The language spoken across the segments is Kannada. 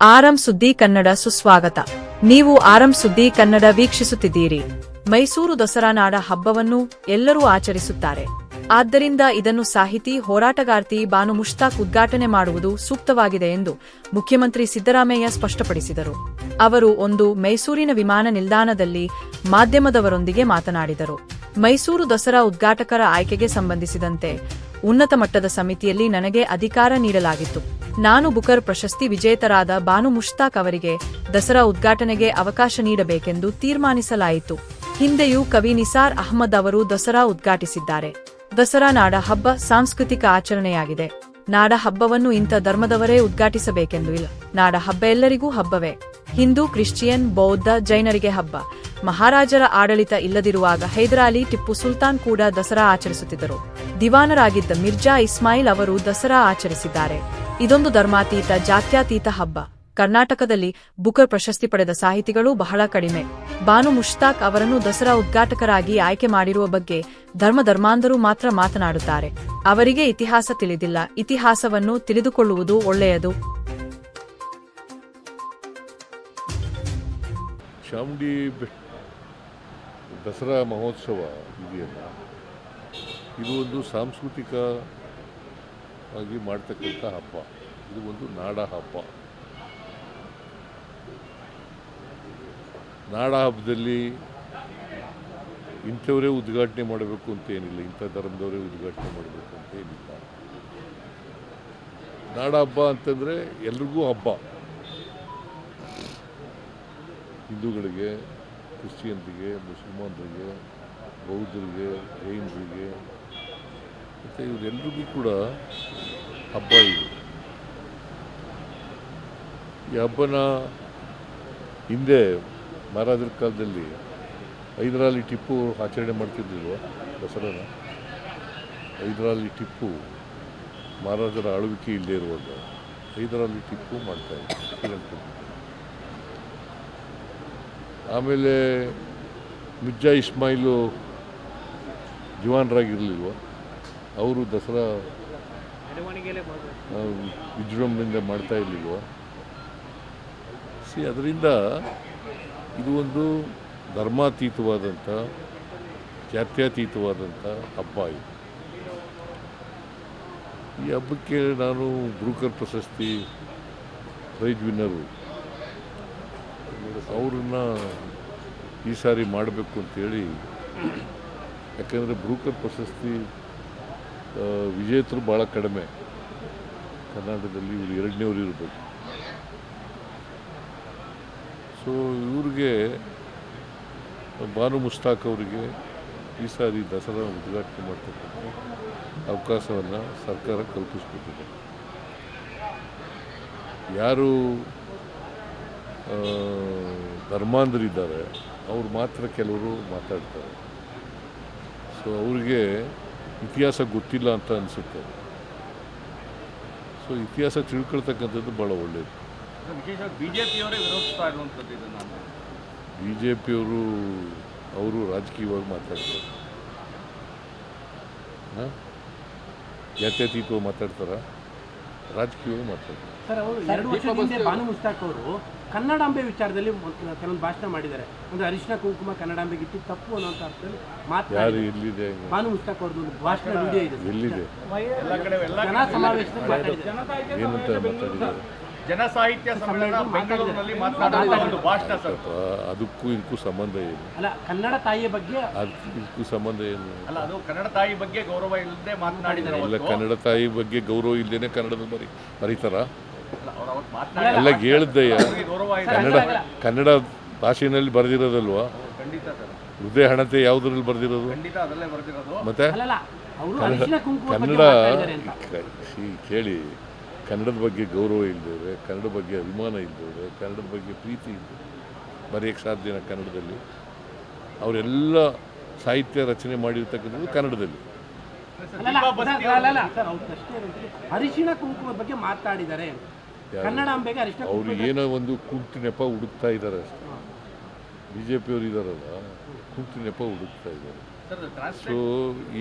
ಆರಂ ಸುದ್ದಿ ಕನ್ನಡ ಸುಸ್ವಾಗತ. ನೀವು ಆರಂ ಸುದ್ದಿ ಕನ್ನಡ ವೀಕ್ಷಿಸುತ್ತಿದ್ದೀರಿ. ಮೈಸೂರು ದಸರಾ ನಾಡ ಹಬ್ಬವನ್ನು ಎಲ್ಲರೂ ಆಚರಿಸುತ್ತಾರೆ. ಆದ್ದರಿಂದ ಇದನ್ನು ಸಾಹಿತಿ ಹೋರಾಟಗಾರ್ತಿ ಬಾನು ಮುಷ್ತಾಕ್ ಉದ್ಘಾಟನೆ ಮಾಡುವುದು ಸೂಕ್ತವಾಗಿದೆ ಎಂದು ಮುಖ್ಯಮಂತ್ರಿ ಸಿದ್ದರಾಮಯ್ಯ ಸ್ಪಷ್ಟಪಡಿಸಿದರು. ಅವರು ಒಂದು ಮೈಸೂರಿನ ವಿಮಾನ ನಿಲ್ದಾಣದಲ್ಲಿ ಮಾಧ್ಯಮದವರೊಂದಿಗೆ ಮಾತನಾಡಿದರು. ಮೈಸೂರು ದಸರಾ ಉದ್ಘಾಟಕರ ಆಯ್ಕೆಗೆ ಸಂಬಂಧಿಸಿದಂತೆ ಉನ್ನತ ಮಟ್ಟದ ಸಮಿತಿಯಲ್ಲಿ ನನಗೆ ಅಧಿಕಾರ ನೀಡಲಾಗಿತ್ತು. ನಾನು ಬುಕರ್ ಪ್ರಶಸ್ತಿ ವಿಜೇತರಾದ ಬಾನು ಮುಷ್ತಾಕ್ ಅವರಿಗೆ ದಸರಾ ಉದ್ಘಾಟನೆಗೆ ಅವಕಾಶ ನೀಡಬೇಕೆಂದು ತೀರ್ಮಾನಿಸಲಾಯಿತು. ಹಿಂದೆಯೂ ಕವಿ ನಿಸಾರ್ ಅಹ್ಮದ್ ಅವರು ದಸರಾ ಉದ್ಘಾಟಿಸಿದ್ದಾರೆ. ದಸರಾ ನಾಡ ಹಬ್ಬ ಸಾಂಸ್ಕೃತಿಕ ಆಚರಣೆಯಾಗಿದೆ. ನಾಡ ಹಬ್ಬವನ್ನು ಇಂಥ ಧರ್ಮದವರೇ ಉದ್ಘಾಟಿಸಬೇಕೆಂದು ಇಲ್ಲ. ನಾಡ ಹಬ್ಬ ಎಲ್ಲರಿಗೂ ಹಬ್ಬವೇ. ಹಿಂದೂ, ಕ್ರಿಶ್ಚಿಯನ್, ಬೌದ್ಧ, ಜೈನರಿಗೆ ಹಬ್ಬ. ಮಹಾರಾಜರ ಆಡಳಿತ ಇಲ್ಲದಿರುವಾಗ ಹೈದರಾಲಿ ಟಿಪ್ಪು ಸುಲ್ತಾನ್ ಕೂಡ ದಸರಾ ಆಚರಿಸುತ್ತಿದ್ದರು. ದಿವಾನರಾಗಿದ್ದ ಮಿರ್ಜಾ ಇಸ್ಮಾಯಿಲ್ ಅವರು ದಸರಾ ಆಚರಿಸಿದ್ದಾರೆ. ಇದೊಂದು ಧರ್ಮಾತೀತ, ಜಾತ್ಯಾತೀತ ಹಬ್ಬ. ಕರ್ನಾಟಕದಲ್ಲಿ ಬುಕರ್ ಪ್ರಶಸ್ತಿ ಪಡೆದ ಸಾಹಿತಿಗಳು ಬಹಳ ಕಡಿಮೆ. ಬಾನು ಮುಷ್ತಾಕ್ ಅವರನ್ನು ದಸರಾ ಉದ್ಘಾಟಕರಾಗಿ ಆಯ್ಕೆ ಮಾಡಿರುವ ಬಗ್ಗೆ ಧರ್ಮ ಧರ್ಮಾಂಧರು ಮಾತ್ರ ಮಾತನಾಡುತ್ತಾರೆ. ಅವರಿಗೆ ಇತಿಹಾಸ ತಿಳಿದಿಲ್ಲ. ಇತಿಹಾಸವನ್ನು ತಿಳಿದುಕೊಳ್ಳುವುದು ಒಳ್ಳೆಯದು. ದಸರಾ ಮಹೋತ್ಸವ ಇದೆಯಲ್ಲ? ಇದು ಒಂದು ಸಾಂಸ್ಕೃತಿಕ ಆಗಿ ಮಾಡ್ತಕ್ಕಂಥ ಹಬ್ಬ. ಇದು ಒಂದು ನಾಡ ಹಬ್ಬ. ನಾಡ ಹಬ್ಬದಲ್ಲಿ ಇಂಥವರೇ ಉದ್ಘಾಟನೆ ಮಾಡಬೇಕು ಅಂತ ಏನಿಲ್ಲ. ಇಂಥ ಧರ್ಮದವರೇ ಉದ್ಘಾಟನೆ ಮಾಡಬೇಕು ಅಂತ ಏನಿಲ್ಲ. ನಾಡ ಹಬ್ಬ ಅಂತಂದರೆ ಎಲ್ರಿಗೂ ಹಬ್ಬ. ಹಿಂದೂಗಳಿಗೆ, ಕ್ರಿಶ್ಚಿಯನ್ರಿಗೆ, ಮುಸಲ್ಮಾನರಿಗೆ, ಬೌದ್ಧರಿಗೆ, ಜೈನರಿಗೆ ಮತ್ತು ಇವರೆಲ್ರಿಗೂ ಕೂಡ ಹಬ್ಬ ಇದು. ಈ ಹಬ್ಬನ ಹಿಂದೆ ಮಹಾರಾಜರ ಕಾಲದಲ್ಲಿ ಹೈದರಾಲಿ ಟಿಪ್ಪು ಆಚರಣೆ ಮಾಡ್ತಿದ್ದಿಲ್ವ ದಸರಾನ? ಹೈದರಾಲಿ ಟಿಪ್ಪು ಮಹಾರಾಜರ ಆಳ್ವಿಕೆ ಇಲ್ಲದೇ ಇರುವಾಗ ಹೈದರಾಲಿ ಟಿಪ್ಪು ಮಾಡ್ತಾಯಿದ್ರು ಆಮೇಲೆ ಮಿರ್ಜಾ ಇಸ್ಮಾಯಿಲು ಜವಾನರಾಗಿರಲಿಲ್ವ? ಅವರು ದಸರಾ ವಿಜೃಂಭಣೆಯಿಂದ ಮಾಡ್ತಾ ಇರಲಿಲ್ವ ಸಿ ಅದರಿಂದ ಇದು ಒಂದು ಧರ್ಮಾತೀತವಾದಂಥ ಜಾತ್ಯತೀತವಾದಂಥ ಹಬ್ಬ ಇದು. ಈ ಹಬ್ಬಕ್ಕೆ ನಾನು ಬ್ರೂಕರ್ ಪ್ರಶಸ್ತಿ ಪ್ರೈಜ್ ವಿನ್ನರು. ಅವ್ರನ್ನ ಈ ಸಾರಿ ಮಾಡಬೇಕು ಅಂತೇಳಿ ಯಾಕಂದರೆ ಬ್ರೂಕರ್ ಪ್ರಶಸ್ತಿ ವಿಜೇತರು ಭಾಳ ಕಡಿಮೆ. ಕರ್ನಾಟಕದಲ್ಲಿ ಇವರು ಎರಡನೇವ್ರು ಇರಬೇಕು ಸೊ ಇವ್ರಿಗೆ ಬಾನು ಮುಸ್ತಾಕ್ ಅವರಿಗೆ ಈ ಸಾರಿ ದಸರಾ ಉದ್ಘಾಟನೆ ಮಾಡ್ತಕ್ಕಂಥ ಅವಕಾಶವನ್ನು ಸರ್ಕಾರ ಕಲ್ಪಿಸ್ಕೊಟ್ಟಿದೆ. ಯಾರು ಧರ್ಮಾಂಧರಿದ್ದಾರೆ, ಅವ್ರು ಮಾತ್ರ ಕೆಲವರು ಮಾತಾಡ್ತಾರೆ. ಸೊ ಅವ್ರಿಗೆ ಇತಿಹಾಸ ಗೊತ್ತಿಲ್ಲ ಅಂತ ಅನಿಸುತ್ತೆ. ಸೊ ಇತಿಹಾಸ ತಿಳ್ಕೊಳ್ತಕ್ಕಂಥದ್ದು ಭಾಳ ಒಳ್ಳೆಯದು ವಿಶೇಷವಾಗಿ ಬಿಜೆಪಿಯವರೇ ವಿರೋಧಿಸ್ತಾ ಇರುವಂಥದ್ದು ಇದನ್ನು ಬಿ ಜೆ ಪಿಯವರು ಅವರು ರಾಜಕೀಯವಾಗಿ ಮಾತಾಡ್ತಾರೆ. ಹಾಂ? ಜಾತ್ಯತೀತವಾಗಿ ಮಾತಾಡ್ತಾರ? ರಾಜಕೀಯವಾಗಿ ಮಾತಾಡ್ತಾರೆ. ಸರ್ ಅವರು ಎರಡು ವರ್ಷದ ಹಿಂದೆ ಬಾನು ಮುಸ್ತಾಕ್ ಅವರು ಕನ್ನಡಾಂಬೆ ವಿಚಾರದಲ್ಲಿ ಕೆಲವೊಂದು ಭಾಷಣ ಮಾಡಿದ್ದಾರೆ. ಒಂದು ಅರಿಶಿನ ಕುಂಕುಮ ಕನ್ನಡಾಂಬೆಗೆ ಇಟ್ಟು ತಪ್ಪು ಅನ್ನೋಂಥ ಅರ್ಥದಲ್ಲಿ ಎಲ್ಲಿದೆ ಬಾನು ಮುಸ್ತಾಕ್ ಅವ್ರದ್ದು ಒಂದು ಭಾಷಣ ವಿಡಿಯೋ ಇದೆ. ಸರ್. ಎಲ್ಲಿದೆ? ಎಲ್ಲ ಕಡೆ ಎಲ್ಲ ಜನ ಸಮಾವೇಶದಲ್ಲಿ ಮಾತಾಡಿದ್ದಾರೆ. ಏನಂತ ಮಾತಾಡಿದ್ದಾರೆ? ಜನ ಸಾಹಿತ್ಯ ಸಮ್ಮೇಳನ ಬೆಂಗಳೂರಿನಲ್ಲಿ ಒಂದು ಭಾಷಣ ಸರ್. ಅದಕ್ಕೂ ಇದಕ್ಕೂ ಸಂಬಂಧ ಏನು? ಅಲ್ಲ ಕನ್ನಡ ತಾಯಿಯ ಬಗ್ಗೆ ಅದಕ್ಕೂ ಇದಕ್ಕೂ ಸಂಬಂಧ ಏನು? ಅಲ್ಲ ಅದು ಕನ್ನಡ ತಾಯಿ ಬಗ್ಗೆ ಗೌರವ ಇಲ್ಲದೆ ಮಾತನಾಡಿದ್ದಾರೆ ಇಲ್ಲ ಕನ್ನಡ ತಾಯಿ ಬಗ್ಗೆ ಗೌರವ ಇಲ್ಲದೇನೆ ಕನ್ನಡದ ಬರಿ ಬರೀತಾರ ಅಲ್ಲ, ಅವ್ರು ಅವತ್ತು ಮಾತನಾಡಿ ಎಲ್ಲ ಇದೆ ಕನ್ನಡ ಕನ್ನಡ ಭಾಷೆಯಲ್ಲಿ ಬರೆದಿರೋದಲ್ವಾ ಖಂಡಿತ ಸರ್ ಹೃದಯ ಹಣತೆ ಯಾವುದ್ರಲ್ಲಿ ಬರೆದಿರೋದು ಮತ್ತೆ ಅಲ್ಲಲ್ಲ ಅವರು ಅರಿಶಿನ ಕುಂಕುಮ ಬಗ್ಗೆ ಕನ್ನಡ ಮಾತಾಡಿದ್ದಾರೆ ಅಂತ ಕ- ಈ ಕೇಳಿ ಕನ್ನಡದ ಬಗ್ಗೆ ಗೌರವ ಇಲ್ದವ್ರೆ ಕನ್ನಡ ಬಗ್ಗೆ ಅಭಿಮಾನ ಇಲ್ದವ್ರೆ ಕನ್ನಡದ ಬಗ್ಗೆ ಪ್ರೀತಿ ಇದ್ದೇವೆ ಬರೆಯೋಕ್ಕೆ ಸಾಧ್ಯನ ಕನ್ನಡದಲ್ಲಿ ಅವರೆಲ್ಲ ಸಾಹಿತ್ಯ ರಚನೆ ಮಾಡಿರ್ತಕ್ಕಂಥದ್ದು ಕನ್ನಡದಲ್ಲಿ ಅರಿಶಿನ ಕುಂಕುಮದ ಬಗ್ಗೆ ಮಾತಾಡಿದ್ದಾರೆ ಅವರು ಏನೋ ಒಂದು ಕುಂಟು ನೆಪ ಹುಡುಕ್ತಾ ಇದ್ದಾರೆ ಅಷ್ಟೇ. ಬಿ ಜೆ ಪಿಯವರು ಇದ್ದಾರಲ್ಲ ಕುಂಟು ನೆಪ ಹುಡುಕ್ತಾ ಇದ್ದಾರೆ ಸೊ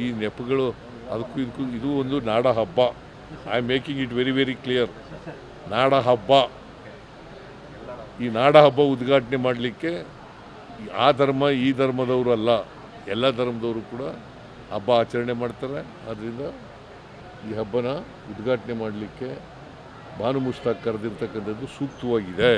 ಈ ನೆಪಗಳು ಅದಕ್ಕೂ ಇದಕ್ಕೂ ಇದು ಒಂದು ನಾಡ ಹಬ್ಬ. I am making it very very clear ನಾಡ ಹಬ್ಬ. ಈ ನಾಡ ಹಬ್ಬ ಉದ್ಘಾಟನೆ ಮಾಡಲಿಕ್ಕೆ ಆ ಧರ್ಮ ಈ ಧರ್ಮದವರು ಅಲ್ಲ. ಎಲ್ಲ ಧರ್ಮದವರು ಕೂಡ ಹಬ್ಬ ಆಚರಣೆ ಮಾಡ್ತಾರೆ. ಆದ್ದರಿಂದ ಈ ಹಬ್ಬನ ಉದ್ಘಾಟನೆ ಮಾಡಲಿಕ್ಕೆ ಭಾನು ಮುಸ್ತಾಕ್ ಕರೆದಿರ್ತಕ್ಕಂಥದ್ದು ಸೂಕ್ತವಾಗಿದೆ.